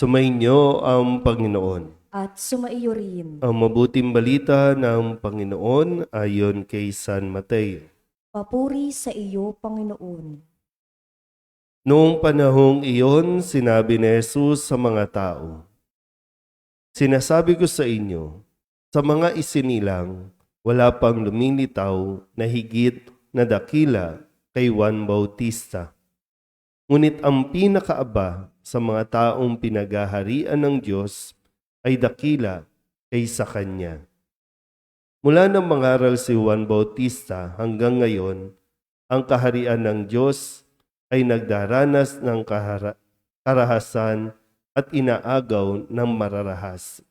Sumainyo ang Panginoon. at sumaiyo rin. Ang mabuting balita ng Panginoon ayon kay San Mateo. Papuri sa iyo, Panginoon. Noong panahong iyon, sinabi ni Jesus sa mga tao, Sinasabi ko sa inyo, sa mga isinilang, wala pang lumilitaw na higit na dakila kay Juan Bautista. Ngunit ang pinakaaba sa mga taong pinagaharian ng Diyos ay dakila kaysa Kanya. Mula nang mangaral si Juan Bautista hanggang ngayon, ang kaharian ng Diyos ay nagdaranas ng kahara- karahasan at inaagaw ng mararahas.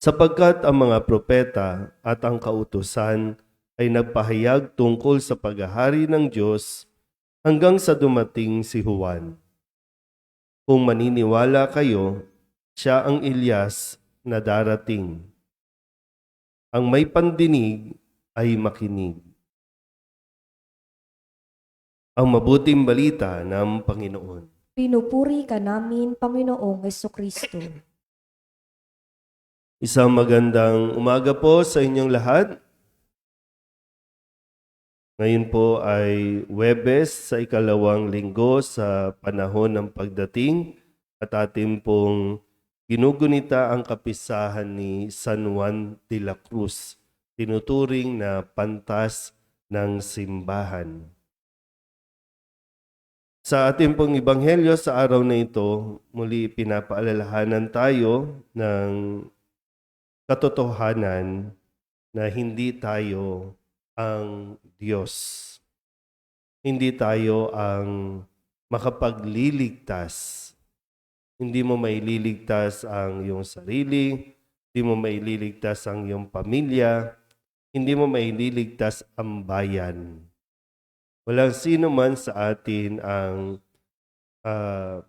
Sapagkat ang mga propeta at ang kautusan ay nagpahayag tungkol sa paghahari ng Diyos hanggang sa dumating si Juan. Kung maniniwala kayo, siya ang Ilyas na darating. Ang may pandinig ay makinig. Ang mabuting balita ng Panginoon. Pinupuri ka namin, Panginoong Yeso Kristo. Isang magandang umaga po sa inyong lahat. Ngayon po ay Webes sa ikalawang linggo sa panahon ng pagdating at atin pong ginugunita ang kapisahan ni San Juan de la Cruz, tinuturing na pantas ng simbahan. Sa ating pong ibanghelyo sa araw na ito, muli pinapaalalahanan tayo ng katotohanan na hindi tayo ang Diyos. Hindi tayo ang makapagliligtas. Hindi mo maililigtas ang iyong sarili, hindi mo maililigtas ang iyong pamilya, hindi mo maililigtas ang bayan. Walang sino man sa atin ang ah,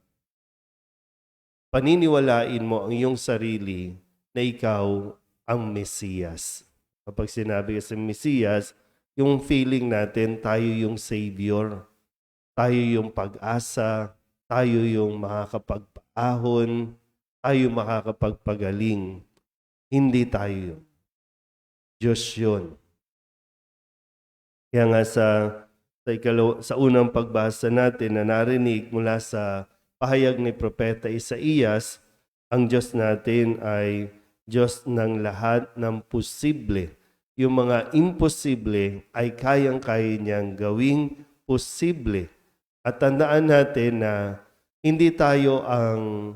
paniniwalain mo ang iyong sarili na ikaw ang Mesiyas. Kapag sinabi sa Mesiyas, yung feeling natin tayo yung Savior, tayo yung pag-asa, tayo yung makakapagpaahon, tayo makakapagpagaling. Hindi tayo yun. Diyos yun. Kaya nga sa sa, ikalaw, sa unang pagbasa natin na narinig mula sa pahayag ni Propeta Isaías, ang Diyos natin ay Diyos ng lahat ng posible. Yung mga imposible ay kayang-kaya niyang gawing posible. At tandaan natin na hindi tayo ang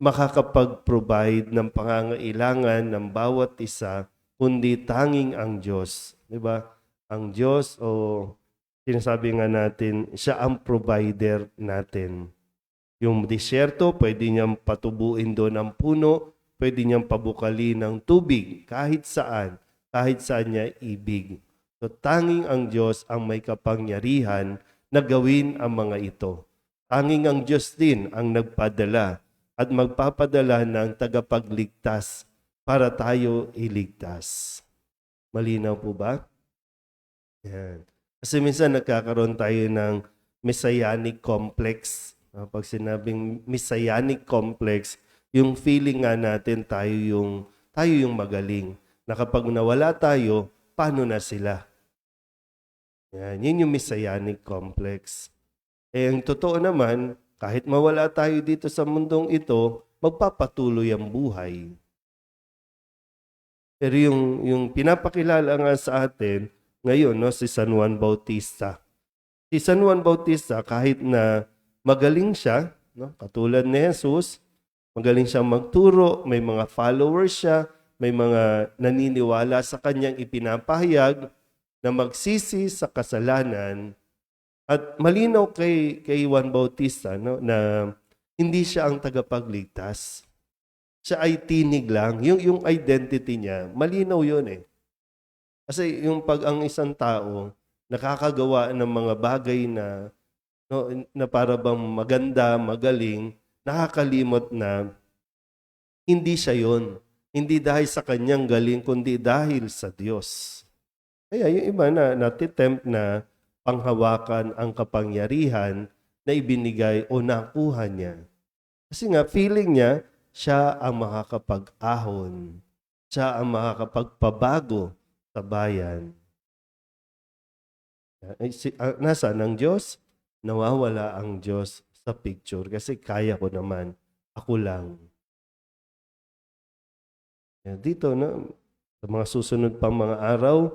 makakapag-provide ng pangangailangan ng bawat isa, kundi tanging ang Diyos. Di ba? Ang Diyos o sinasabi nga natin, siya ang provider natin. Yung disyerto, pwede niyang patubuin doon ang puno, pwede niyang pabukali ng tubig kahit saan, kahit saan niya ibig. So tanging ang Diyos ang may kapangyarihan na gawin ang mga ito. Tanging ang Diyos din ang nagpadala at magpapadala ng tagapagligtas para tayo iligtas. Malinaw po ba? Yan. Kasi minsan nagkakaroon tayo ng messianic complex. Uh, pag sinabing messianic complex, yung feeling nga natin tayo yung, tayo yung magaling. Na kapag nawala tayo, paano na sila? Yan, yun yung messianic complex. Eh, ang totoo naman, kahit mawala tayo dito sa mundong ito, magpapatuloy ang buhay. Pero yung, yung pinapakilala nga sa atin, ngayon, no, si San Juan Bautista. Si San Juan Bautista, kahit na magaling siya, no, katulad ni Jesus, magaling siyang magturo, may mga followers siya, may mga naniniwala sa kanyang ipinapahayag na magsisi sa kasalanan. At malinaw kay, kay Juan Bautista no, na hindi siya ang tagapagligtas. Siya ay tinig lang. Yung, yung identity niya, malinaw yun eh. Kasi yung pag ang isang tao nakakagawa ng mga bagay na no, na para bang maganda, magaling, nakakalimot na hindi siya yon. Hindi dahil sa kanyang galing, kundi dahil sa Diyos. Kaya yung iba na natitempt na panghawakan ang kapangyarihan na ibinigay o nakuha niya. Kasi nga, feeling niya, siya ang makakapag-ahon. Siya ang makakapagpabago sa bayan. Ah, nasaan ang Diyos? Nawawala ang Diyos sa picture kasi kaya ko naman. Ako lang. Dito, no, sa mga susunod pang mga araw,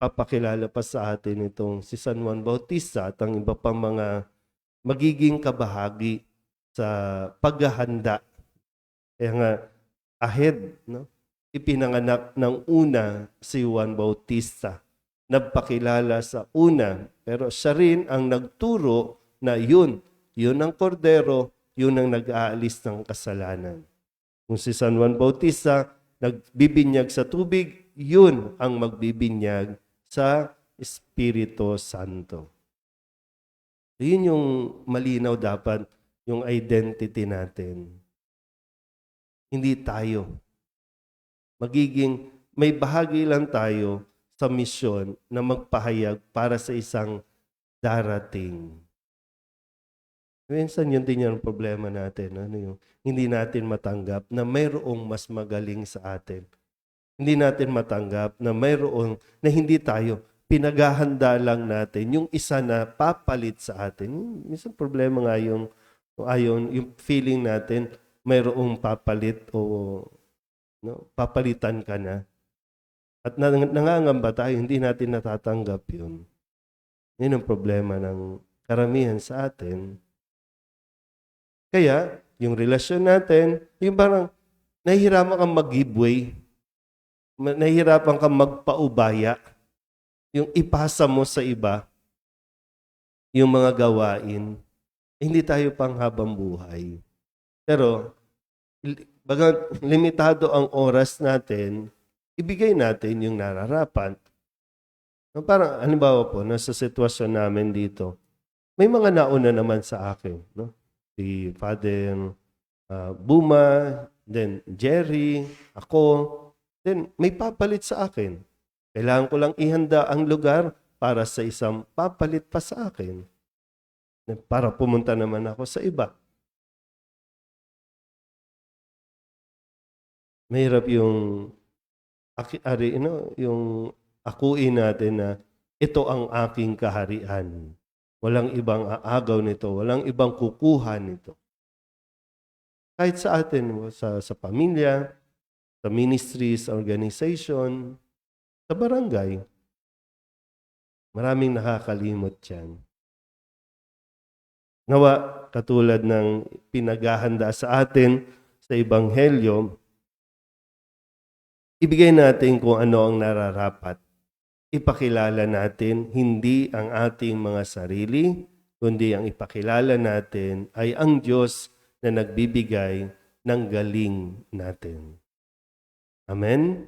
papakilala pa sa atin itong si San Juan Bautista at ang iba pang mga magiging kabahagi sa paghahanda. Kaya nga, ahead, no? ipinanganak ng una si Juan Bautista. Nagpakilala sa una, pero siya rin ang nagturo na yun, yun ang kordero, yun ang nag-aalis ng kasalanan. Kung si San Juan Bautista nagbibinyag sa tubig, yun ang magbibinyag sa Espiritu Santo. Yun yung malinaw dapat yung identity natin. Hindi tayo. Magiging may bahagi lang tayo sa misyon na magpahayag para sa isang darating. Minsan yun din yung problema natin. Ano yung hindi natin matanggap na mayroong mas magaling sa atin. Hindi natin matanggap na mayroong na hindi tayo pinaghahanda lang natin yung isa na papalit sa atin. Minsan problema nga yung ayon yung feeling natin mayroong papalit o no, papalitan ka na. At nang, nangangamba tayo, hindi natin natatanggap yun. Yun ang problema ng karamihan sa atin. Kaya, yung relasyon natin, yung parang nahihirapan kang mag-giveaway, ma- nahihirapan kang magpaubaya, yung ipasa mo sa iba, yung mga gawain, hindi tayo pang habang buhay. Pero, baga, limitado ang oras natin, ibigay natin yung nararapat. Parang, halimbawa po, nasa sitwasyon namin dito, may mga nauna naman sa akin. No? Si Father ah, Buma, then Jerry, ako, then may papalit sa akin. Kailangan ko lang ihanda ang lugar para sa isang papalit pa sa akin. Para pumunta naman ako sa iba. Mahirap yung ari, ano, yung akuin natin na ito ang aking kaharian. Walang ibang aagaw nito, walang ibang kukuha nito. Kahit sa atin, sa, sa pamilya, sa ministries, organization, sa barangay, maraming nakakalimot yan. Nawa, katulad ng pinaghahanda sa atin sa Ebanghelyo, ibigay natin kung ano ang nararapat. Ipakilala natin hindi ang ating mga sarili, kundi ang ipakilala natin ay ang Diyos na nagbibigay ng galing natin. Amen?